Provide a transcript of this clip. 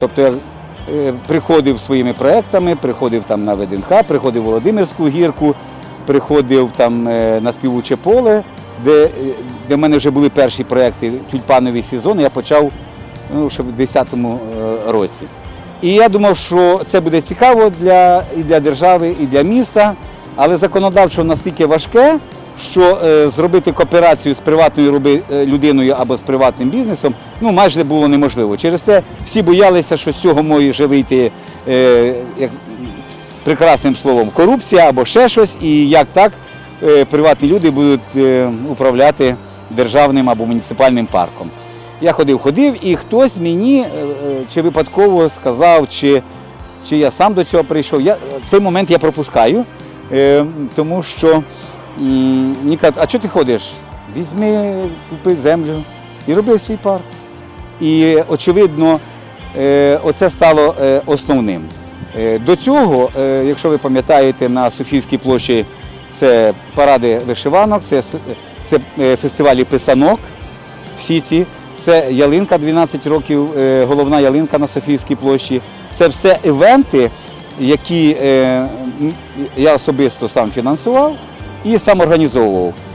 Тобто я е, приходив своїми проектами, приходив там на ВДНХ, приходив в Володимирську гірку, приходив там е, на співуче поле, де, е, де в мене вже були перші проекти тюльпановий сезон. Я почав ну, ще в 2010 році. І я думав, що це буде цікаво для, і для держави, і для міста, але законодавчо настільки важке, що е, зробити кооперацію з приватною е, людиною або з приватним бізнесом ну, майже було неможливо. Через те всі боялися, що з цього може вийти е, як, прекрасним словом корупція або ще щось, і як так приватні люди будуть управляти державним або муніципальним парком. Я ходив, ходив, і хтось мені чи випадково сказав, чи, чи я сам до цього прийшов. Я, цей момент я пропускаю, тому що мені кажуть, а чого ти ходиш? Візьми, купи землю і роби свій парк. І очевидно, е, оце стало е, основним. Е, До цього, якщо ви пам'ятаєте, на Софійській площі це паради вишиванок, це, це фестивалі писанок, всі ці. Це ялинка 12 років, головна ялинка на Софійській площі. Це все івенти, які я особисто сам фінансував і сам організовував.